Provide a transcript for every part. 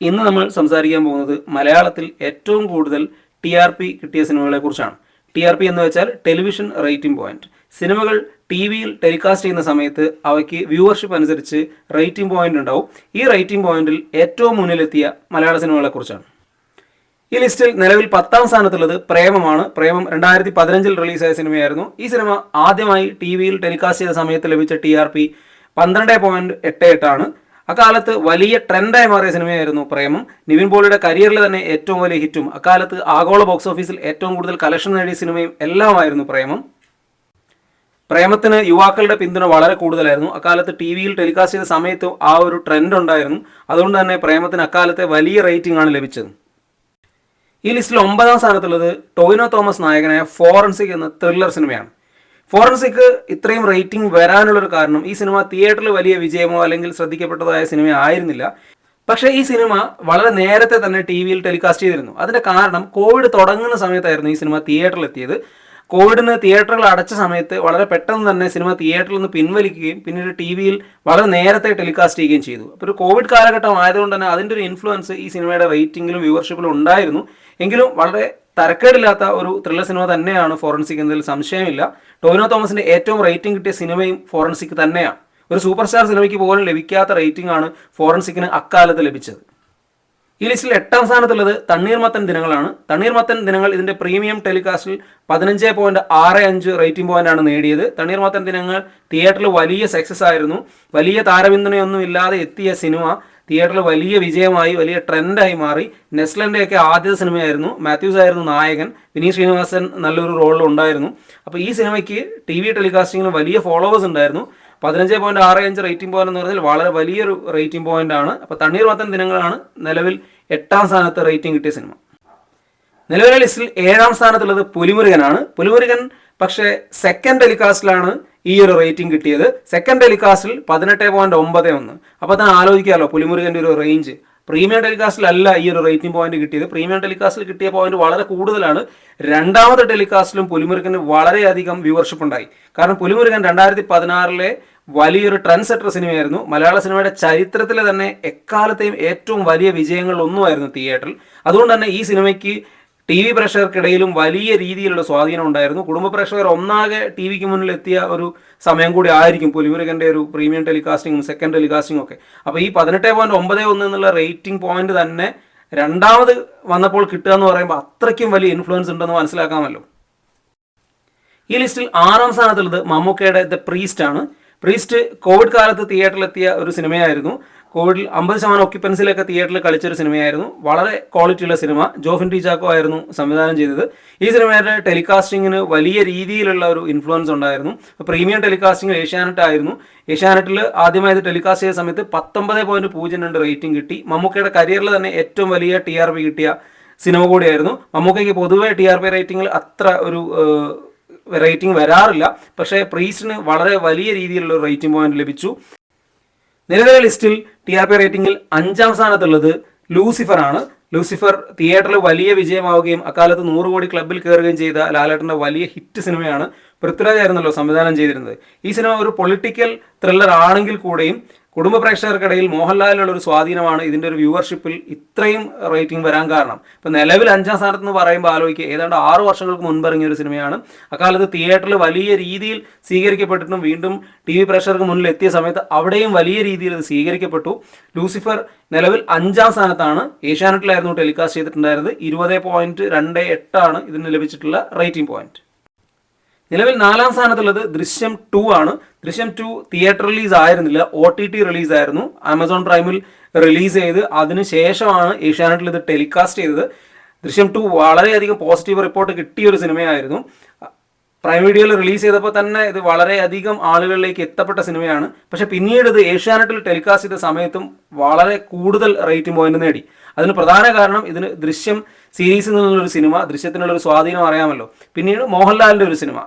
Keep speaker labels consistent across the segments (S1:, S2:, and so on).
S1: ഇന്ന് നമ്മൾ സംസാരിക്കാൻ പോകുന്നത് മലയാളത്തിൽ ഏറ്റവും കൂടുതൽ ടി ആർ പി കിട്ടിയ സിനിമകളെ കുറിച്ചാണ്. ടി ആർ പി എന്ന് വെച്ചാൽ ടെലിവിഷൻ റേറ്റിംഗ് പോയിന്റ്. സിനിമകൾ ടി വിയിൽ ടെലികാസ്റ്റ് ചെയ്യുന്ന സമയത്ത് അവയ്ക്ക് വ്യൂവർഷിപ്പ് അനുസരിച്ച് റേറ്റിംഗ് പോയിന്റ് ഉണ്ടാവും. ഈ റേറ്റിംഗ് പോയിന്റിൽ ഏറ്റവും മുന്നിലെത്തിയ മലയാള സിനിമകളെ കുറിച്ചാണ്. ഈ ലിസ്റ്റിൽ നിലവിൽ പത്താം സ്ഥാനത്തുള്ളത് പ്രേമമാണ്. പ്രേമം രണ്ടായിരത്തി പതിനഞ്ചിൽ റിലീസായ സിനിമയായിരുന്നു. ഈ സിനിമ ആദ്യമായി ടി വിയിൽ ടെലികാസ്റ്റ് ചെയ്ത സമയത്ത് ലഭിച്ച ടി ആർ പി പന്ത്രണ്ട് പോയിന്റ് എട്ട് എട്ടാണ് അക്കാലത്ത് വലിയ ട്രെൻഡായി മാറിയ സിനിമയായിരുന്നു പ്രേമം. നിവിൻ പോളിയുടെ കരിയറിൽ തന്നെ ഏറ്റവും വലിയ ഹിറ്റും അക്കാലത്ത് ആഗോള ബോക്സ് ഓഫീസിൽ ഏറ്റവും കൂടുതൽ കളക്ഷൻ നേടിയ സിനിമയും എല്ലാമായിരുന്നു പ്രേമം. പ്രേമത്തിന് യുവാക്കളുടെ പിന്തുണ വളരെ കൂടുതലായിരുന്നു. അക്കാലത്ത് ടി വിയിൽ ടെലികാസ്റ്റ് ചെയ്ത സമയത്ത് ആ ഒരു ട്രെൻഡ് ഉണ്ടായിരുന്നു. അതുകൊണ്ട് തന്നെ പ്രേമത്തിന് അക്കാലത്തെ വലിയ റേറ്റിംഗ് ആണ് ലഭിച്ചത്. ഈ ലിസ്റ്റിൽ ഒമ്പതാം സ്ഥാനത്തുള്ളത് ടോയിനോ തോമസ് നായകനായ ഫോറൻസിക് എന്ന ത്രില്ലർ സിനിമയാണ്. ഫോറൻസിക് ഇത്രയും റേറ്റിംഗ് വരാനുള്ളൊരു കാരണം ഈ സിനിമ തിയേറ്ററിൽ വലിയ വിജയമോ അല്ലെങ്കിൽ ശ്രദ്ധിക്കപ്പെട്ടതായ സിനിമ ആയിരുന്നില്ല. പക്ഷേ ഈ സിനിമ വളരെ നേരത്തെ തന്നെ ടി വിയിൽ ടെലികാസ്റ്റ് ചെയ്തിരുന്നു. അതിന്റെ കാരണം കോവിഡ് തുടങ്ങുന്ന സമയത്തായിരുന്നു ഈ സിനിമ തിയേറ്ററിൽ എത്തിയത്. കോവിഡിന് തിയേറ്ററുകൾ അടച്ച സമയത്ത് വളരെ പെട്ടെന്ന് തന്നെ സിനിമ തിയേറ്ററിൽ നിന്ന് പിൻവലിക്കുകയും പിന്നീട് ടി വിയിൽ വളരെ നേരത്തെ ടെലികാസ്റ്റ് ചെയ്യുകയും ചെയ്തു. അപ്പോൾ ഒരു കോവിഡ് കാലഘട്ടം ആയതുകൊണ്ട് തന്നെ അതിന്റെ ഒരു ഇൻഫ്ലുവൻസ് ഈ സിനിമയുടെ റേറ്റിംഗിലും വ്യൂവർഷിപ്പിലും ഉണ്ടായിരുന്നു. എങ്കിലും വളരെ തരക്കേടില്ലാത്ത ഒരു ത്രില്ലർ സിനിമ തന്നെയാണ് ഫോറൻസിക് എന്നതിൽ സംശയമില്ല. ടോവിനോ തോമസിന്റെ ഏറ്റവും റേറ്റിംഗ് കിട്ടിയ സിനിമയും ഫോറൻസിക് തന്നെയാണ്. ഒരു സൂപ്പർ സ്റ്റാർ സിനിമയ്ക്ക് പോലും ലഭിക്കാത്ത റേറ്റിംഗ് ആണ് ഫോറൻസിക്കിന് അക്കാലത്ത് ലഭിച്ചത്. ഈ ലിസ്റ്റിൽ എട്ടാം സ്ഥാനത്തുള്ളത് തണ്ണീർമത്തൻ ദിനങ്ങളാണ്. തണ്ണീർമത്തൻ ദിനങ്ങൾ ഇതിന്റെ പ്രീമിയം ടെലികാസ്റ്റിൽ പതിനഞ്ച് പോയിന്റ് ആറ് അഞ്ച് റേറ്റിംഗ് പോയിന്റ് ആണ് നേടിയത്. തണ്ണീർമത്തൻ ദിനങ്ങൾ തിയേറ്ററിൽ വലിയ സക്സസ് ആയിരുന്നു. വലിയ താരപിന്തുണയൊന്നും ഇല്ലാതെ എത്തിയ സിനിമ തിയേറ്ററിൽ വലിയ വിജയമായി വലിയ ട്രെൻഡായി മാറി. നെസ്ലന്റെ ഒക്കെ ആദ്യത്തെ സിനിമയായിരുന്നു. മാത്യൂസ് ആയിരുന്നു നായകൻ. വിനീത് ശ്രീനിവാസൻ നല്ലൊരു റോളിൽ ഉണ്ടായിരുന്നു. അപ്പോൾ ഈ സിനിമയ്ക്ക് ടി വി ടെലികാസ്റ്റിങ്ങിൽ വലിയ ഫോളോവേഴ്സ് ഉണ്ടായിരുന്നു. പതിനഞ്ച് പോയിന്റ് ആറ് അഞ്ച് റേറ്റിംഗ് പോയിന്റ് എന്ന് പറഞ്ഞാൽ വളരെ വലിയൊരു റേറ്റിംഗ് പോയിന്റ് ആണ്. അപ്പോൾ തണ്ണീർമത്തൻ ദിനങ്ങളാണ് നിലവിൽ എട്ടാം സ്ഥാനത്ത് റേറ്റിംഗ് കിട്ടിയ സിനിമ. നിലവിലെ ലിസ്റ്റിൽ ഏഴാം സ്ഥാനത്തുള്ളത് പുലിമുരുകനാണ്. പുലിമുരുകൻ പക്ഷേ സെക്കൻഡ് ടെലികാസ്റ്റിലാണ് ഈ ഒരു റേറ്റിംഗ് കിട്ടിയത്. സെക്കൻഡ് ടെലികാസ്റ്റിൽ പതിനെട്ട് പോയിന്റ് ഒമ്പത് ഒന്ന്. അപ്പോൾ തന്നെ ആലോചിക്കാമല്ലോ പുലിമുരുകന്റെ ഒരു റേഞ്ച് പ്രീമിയം ടെലികാസ്റ്റിലല്ല ഈ ഒരു റേറ്റിംഗ് പോയിന്റ് കിട്ടിയത്. പ്രീമിയം ടെലികാസ്റ്റിൽ കിട്ടിയ പോയിന്റ് വളരെ കൂടുതലാണ്. രണ്ടാമത്തെ ടെലികാസ്റ്റിലും പുലിമുരുകന് വളരെയധികം വ്യൂവർഷിപ്പ് ഉണ്ടായി. കാരണം പുലിമുരുകൻ രണ്ടായിരത്തി പതിനാറിലെ വലിയൊരു ട്രെൻഡ് സെറ്റർ സിനിമയായിരുന്നു. മലയാള സിനിമയുടെ ചരിത്രത്തിലെ തന്നെ എക്കാലത്തെയും ഏറ്റവും വലിയ വിജയങ്ങളിൽ ഒന്നുമായിരുന്നു തിയേറ്ററിൽ അതുകൊണ്ട് തന്നെ ഈ സിനിമയ്ക്ക് ടി വി പ്രേക്ഷകർക്കിടയിലും വലിയ രീതിയിലുള്ള സ്വാധീനം ഉണ്ടായിരുന്നു. കുടുംബ പ്രേക്ഷകർ ഒന്നാകെ ടി വിക്ക് മുന്നിൽ എത്തിയ ഒരു സമയം കൂടി ആയിരിക്കും പുലിമുരുകന്റെ ഒരു പ്രീമിയം ടെലികാസ്റ്റിങ്ങും സെക്കൻഡ് ടെലികാസ്റ്റിംഗും ഒക്കെ. അപ്പോൾ ഈ പതിനെട്ട് പോയിന്റ് ഒമ്പത് ഒന്ന് എന്നുള്ള റേറ്റിംഗ് പോയിന്റ് തന്നെ രണ്ടാമത് വന്നപ്പോൾ കിട്ടുക എന്ന് പറയുമ്പോൾ അത്രയ്ക്കും വലിയ ഇൻഫ്ലുവൻസ് ഉണ്ടെന്ന് മനസ്സിലാക്കാമല്ലോ. ഈ ലിസ്റ്റിൽ ആറാം സ്ഥാനത്തുള്ളത് മമ്മൂക്കയുടെ ദ പ്രീസ്റ്റ് ആണ്. പ്രീസ്റ്റ് കോവിഡ് കാലത്ത് തിയേറ്ററിലെത്തിയ ഒരു സിനിമയായിരുന്നു. കോവിഡിൽ അമ്പത് ശതമാനം ഒക്യുപ്പൻസിലൊക്കെ തിയേറ്ററിൽ കളിച്ചൊരു സിനിമയായിരുന്നു. വളരെ ക്വാളിറ്റിയുള്ള സിനിമ. ജോഫിൻ ടി ചാക്കോ ആയിരുന്നു സംവിധാനം ചെയ്തത്. ഈ സിനിമയുടെ ടെലികാസ്റ്റിങ്ങിന് വലിയ രീതിയിലുള്ള ഒരു ഇൻഫ്ലുവൻസ് ഉണ്ടായിരുന്നു. പ്രീമിയം ടെലികാസ്റ്റിംഗ് ഏഷ്യാനെറ്റ് ആയിരുന്നു. ഏഷ്യാനെറ്റിൽ ആദ്യമായത് ടെലികാസ്റ്റ് ചെയ്ത സമയത്ത് പത്തൊമ്പത് പോയിന്റ് പൂജ്യം രണ്ട് റേറ്റിംഗ് കിട്ടി. മമ്മൂക്കയുടെ കരിയറിൽ തന്നെ ഏറ്റവും വലിയ ടി ആർ പി കിട്ടിയ സിനിമ കൂടിയായിരുന്നു. മമ്മൂക്കയ്ക്ക് പൊതുവെ ടി ആർ പി റേറ്റിംഗിൽ അത്ര ഒരു റേറ്റിംഗ് വരാറില്ല. പക്ഷേ പ്രീസിന് വളരെ വലിയ രീതിയിലുള്ള റേറ്റിംഗ് പോയിന്റ് ലഭിച്ചു. നിലവിലെ ലിസ്റ്റിൽ ടി ആർ പി റേറ്റിംഗിൽ അഞ്ചാം സ്ഥാനത്തുള്ളത് ലൂസിഫർ ആണ് ലൂസിഫർ തിയേറ്ററിൽ വലിയ വിജയമാവുകയും അക്കാലത്ത് നൂറ് കോടി ക്ലബിൽ കയറുകയും ചെയ്ത ലാലേട്ടന്റെ വലിയ ഹിറ്റ് സിനിമയാണ് പൃഥ്വിരാജ് ആയിരുന്നല്ലോ സംവിധാനം ചെയ്തിരുന്നത്. ഈ സിനിമ ഒരു പൊളിറ്റിക്കൽ ത്രില്ലർ ആണെങ്കിൽ കൂടെയും കുടുംബ പ്രേക്ഷകർക്കിടയിൽ മോഹൻലാലിനുള്ള ഒരു സ്വാധീനമാണ് ഇതിന്റെ ഒരു വ്യൂവർഷിപ്പിൽ ഇത്രയും റേറ്റിംഗ് വരാൻ കാരണം. ഇപ്പം നിലവിൽ അഞ്ചാം സ്ഥാനത്ത് എന്ന് പറയുമ്പോൾ ആലോചിക്കുക ഏതാണ്ട് ആറു വർഷങ്ങൾക്ക് മുൻപ് ഇറങ്ങിയ ഒരു സിനിമയാണ്. അക്കാലത്ത് തിയേറ്ററിൽ വലിയ രീതിയിൽ സ്വീകരിക്കപ്പെട്ടിട്ടും വീണ്ടും ടി വി പ്രേക്ഷകർക്ക് മുന്നിൽ എത്തിയ സമയത്ത് അവിടെയും വലിയ രീതിയിൽ ഇത് സ്വീകരിക്കപ്പെട്ടു. ലൂസിഫർ നിലവിൽ അഞ്ചാം സ്ഥാനത്താണ്. ഏഷ്യാനെറ്റിലായിരുന്നു ടെലികാസ്റ്റ് ചെയ്തിട്ടുണ്ടായിരുന്നത്. ഇരുപത് പോയിന്റ് രണ്ട് എട്ടാണ് ഇതിന് ലഭിച്ചിട്ടുള്ള റേറ്റിംഗ് പോയിന്റ്. നിലവിൽ നാലാം സ്ഥാനത്തുള്ളത് ദൃശ്യം ടു ആണ്. ദൃശ്യം ടു തിയേറ്റർ റിലീസ് ആയിരുന്നില്ല. ഒ ടി ടി റിലീസ് ആയിരുന്നു. ആമസോൺ പ്രൈമിൽ റിലീസ് ചെയ്ത് അതിനുശേഷമാണ് ഏഷ്യാനെറ്റിൽ ഇത് ടെലികാസ്റ്റ് ചെയ്തത്. ദൃശ്യം ടു വളരെയധികം പോസിറ്റീവ് റിപ്പോർട്ട് കിട്ടിയ ഒരു സിനിമയായിരുന്നു. പ്രൈം വീഡിയോയിൽ റിലീസ് ചെയ്തപ്പോൾ തന്നെ ഇത് വളരെയധികം ആളുകളിലേക്ക് എത്തപ്പെട്ട സിനിമയാണ്. പക്ഷെ പിന്നീട് ഇത് ഏഷ്യാനെറ്റിൽ ടെലികാസ്റ്റ് ചെയ്ത സമയത്തും വളരെ കൂടുതൽ റേറ്റിംഗ് പോയിന്റ് നേടി. അതിന് പ്രധാന കാരണം ഇതിന് ദൃശ്യം സീരീസിൽ നിന്നുള്ളൊരു സിനിമ ദൃശ്യത്തിനുള്ളൊരു സ്വാധീനം അറിയാമല്ലോ. പിന്നീട് മോഹൻലാലിന്റെ ഒരു സിനിമ.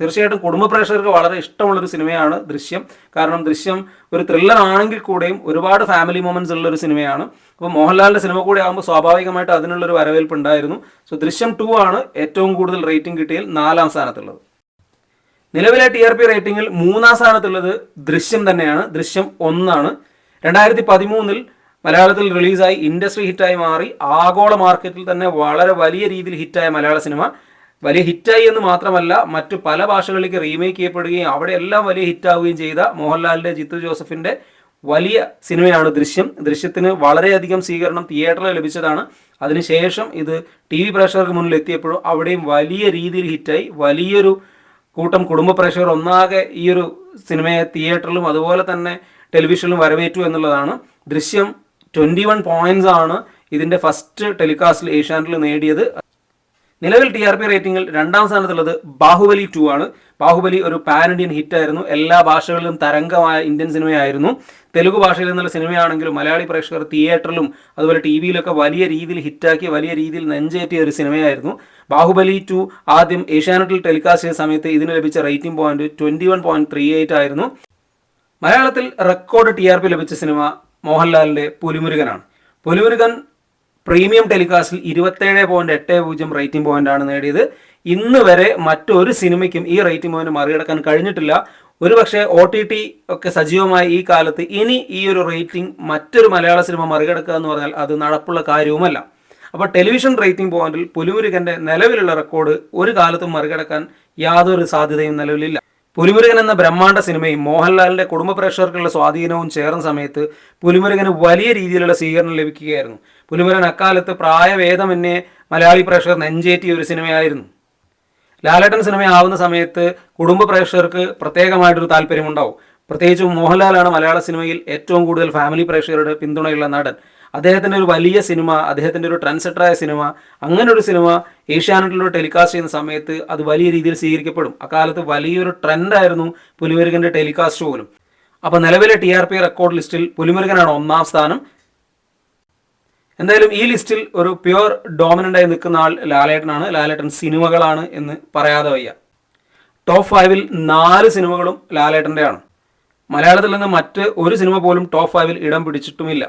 S1: തീർച്ചയായിട്ടും കുടുംബ പ്രേക്ഷകർക്ക് വളരെ ഇഷ്ടമുള്ളൊരു സിനിമയാണ് ദൃശ്യം. കാരണം ദൃശ്യം ഒരു ത്രില്ലർ ആണെങ്കിൽ കൂടെയും ഒരുപാട് ഫാമിലി മൊമെന്റ്സ് ഉള്ള ഒരു സിനിമയാണ്. അപ്പോൾ മോഹൻലാലിന്റെ സിനിമ കൂടെ ആകുമ്പോൾ സ്വാഭാവികമായിട്ട് അതിനുള്ളൊരു വരവേൽപ്പ് ഉണ്ടായിരുന്നു. സോ ദൃശ്യം ടു ആണ് ഏറ്റവും കൂടുതൽ റേറ്റിംഗ് കിട്ടിയതിൽ നാലാം സ്ഥാനത്തുള്ളത്. നിലവിലെ ടി ആർ പി റേറ്റിംഗിൽ മൂന്നാം സ്ഥാനത്തുള്ളത് ദൃശ്യം തന്നെയാണ്. ദൃശ്യം ഒന്നാണ്. രണ്ടായിരത്തി പതിമൂന്നിൽ മലയാളത്തിൽ റിലീസായി ഇൻഡസ്ട്രി ഹിറ്റായി മാറി ആഗോള മാർക്കറ്റിൽ തന്നെ വളരെ വലിയ രീതിയിൽ ഹിറ്റായ മലയാള സിനിമ. വലിയ ഹിറ്റായി എന്ന് മാത്രമല്ല മറ്റു പല ഭാഷകളിലേക്ക് റീമേക്ക് ചെയ്യപ്പെടുകയും അവിടെ എല്ലാം വലിയ ഹിറ്റാവുകയും ചെയ്ത മോഹൻലാലിന്റെ ജിത്തു ജോസഫിന്റെ വലിയ സിനിമയാണ് ദൃശ്യം. ദൃശ്യത്തിന് വളരെയധികം സ്വീകരണം തിയേറ്ററിൽ ലഭിച്ചതാണ്. അതിനുശേഷം ഇത് ടി വി പ്രേക്ഷകർക്ക് മുന്നിൽ എത്തിയപ്പോഴും അവിടെയും വലിയ രീതിയിൽ ഹിറ്റായി വലിയൊരു കൂട്ടം കുടുംബ പ്രേക്ഷകർ ഒന്നാകെ ഈ ഒരു സിനിമയെ തിയേറ്ററിലും അതുപോലെ തന്നെ ടെലിവിഷനിലും വരവേറ്റു എന്നുള്ളതാണ് ദൃശ്യം. ട്വന്റി വൺ പോയിന്റ്സ് ആണ് ഇതിന്റെ ഫസ്റ്റ് ടെലികാസ്റ്റിൽ ഏഷ്യാനെറ്റിൽ നേടിയത്. നിലവിൽ ടി ആർ പി റേറ്റിംഗിൽ രണ്ടാം സ്ഥാനത്തുള്ളത് ബാഹുബലി ടു ആണ്. ബാഹുബലി ഒരു പാൻ ഇന്ത്യൻ ഹിറ്റ് ആയിരുന്നു. എല്ലാ ഭാഷകളിലും തരംഗമായ ഇന്ത്യൻ സിനിമയായിരുന്നു തെലുഗു ഭാഷയിൽ നിന്നുള്ള സിനിമയാണെങ്കിലും മലയാളി പ്രേക്ഷകർ തിയേറ്ററിലും അതുപോലെ ടി വിയിലൊക്കെ വലിയ രീതിയിൽ ഹിറ്റാക്കി വലിയ രീതിയിൽ നെഞ്ചേറ്റിയ ഒരു സിനിമയായിരുന്നു ബാഹുബലി ടു ആദ്യം ഏഷ്യാനെറ്റിൽ ടെലികാസ്റ്റ് ചെയ്ത സമയത്ത് ഇതിന് ലഭിച്ച rating point twenty one point three eight ആയിരുന്നു. മലയാളത്തിൽ റെക്കോർഡ് ടി ആർ പി ലഭിച്ച സിനിമ മോഹൻലാലിന്റെ പുലിമുരുകനാണ്. പുലിമുരുകൻ പ്രീമിയം ടെലികാസ്റ്റിൽ ഇരുപത്തേഴ് പോയിന്റ് എട്ട് പൂജ്യം റേറ്റിംഗ് പോയിന്റ് ആണ് നേടിയത്. ഇന്ന് വരെ മറ്റൊരു സിനിമയ്ക്കും ഈ റേറ്റിംഗ് പോയിന്റ് മറികടക്കാൻ കഴിഞ്ഞിട്ടില്ല. ഒരുപക്ഷെ ഒ ടി ടി ഒക്കെ സജീവമായ ഈ കാലത്ത് ഇനി ഈ ഒരു റേറ്റിംഗ് മറ്റൊരു മലയാള സിനിമ മറികടക്കുക എന്ന് പറഞ്ഞാൽ അത് നടപ്പുള്ള കാര്യവുമല്ല. അപ്പോൾ ടെലിവിഷൻ റേറ്റിംഗ് പോയിന്റിൽ പുലിമുരുകന്റെ നിലവിലുള്ള റെക്കോർഡ് ഒരു കാലത്തും മറികടക്കാൻ യാതൊരു സാധ്യതയും നിലവിലില്ല. പുലിമുരുകൻ എന്ന ബ്രഹ്മാണ്ഡ സിനിമയും മോഹൻലാലിന്റെ കുടുംബ പ്രേക്ഷകർക്കുള്ള സ്വാധീനവും ചേർന്ന സമയത്ത് പുലിമുരുകന് വലിയ രീതിയിലുള്ള സ്വീകരണം ലഭിക്കുകയായിരുന്നു. പുലിമുരുകൻ അക്കാലത്ത് പ്രായഭേദമന്യേ മലയാളി പ്രേക്ഷകർ നെഞ്ചേറ്റിയ ഒരു സിനിമയായിരുന്നു. ലാലേട്ടൻ സിനിമയാവുന്ന സമയത്ത് കുടുംബ പ്രേക്ഷകർക്ക് പ്രത്യേകമായിട്ടൊരു താല്പര്യമുണ്ടാവും. പ്രത്യേകിച്ചും മോഹൻലാലാണ് മലയാള സിനിമയിൽ ഏറ്റവും കൂടുതൽ ഫാമിലി പ്രേക്ഷകരുടെ പിന്തുണയുള്ള നടൻ. അദ്ദേഹത്തിന്റെ ഒരു വലിയ സിനിമ അദ്ദേഹത്തിന്റെ ഒരു ട്രെൻഡ് സെറ്ററായ സിനിമ അങ്ങനെ ഒരു സിനിമ ഏഷ്യാനെറ്റിലൂടെ ടെലികാസ്റ്റ് ചെയ്യുന്ന സമയത്ത് അത് വലിയ രീതിയിൽ സ്വീകരിക്കപ്പെടും. അക്കാലത്ത് വലിയൊരു ട്രെൻഡായിരുന്നു പുലിമുരുകന്റെ ടെലികാസ്റ്റ് പോലും. അപ്പോൾ നിലവിലെ ടി ആർ പി റെക്കോർഡ് ലിസ്റ്റിൽ പുലിമുരുകനാണ് ഒന്നാം സ്ഥാനം. എന്തായാലും ഈ ലിസ്റ്റിൽ ഒരു പ്യുവർ ഡോമിനന്റ് ആയി നിൽക്കുന്ന ആൾ ലാലേട്ടനാണ്. ലാലേട്ടൻ സിനിമകളാണ് എന്ന് പറയാതെ വയ്യ. ടോപ്പ് ഫൈവിൽ നാല് സിനിമകളും ലാലേട്ടന്റെയാണ് മലയാളത്തിൽ നിന്ന് മറ്റ് ഒരു സിനിമ പോലും ടോപ്പ് ഫൈവിൽ ഇടം പിടിച്ചിട്ടുമില്ല.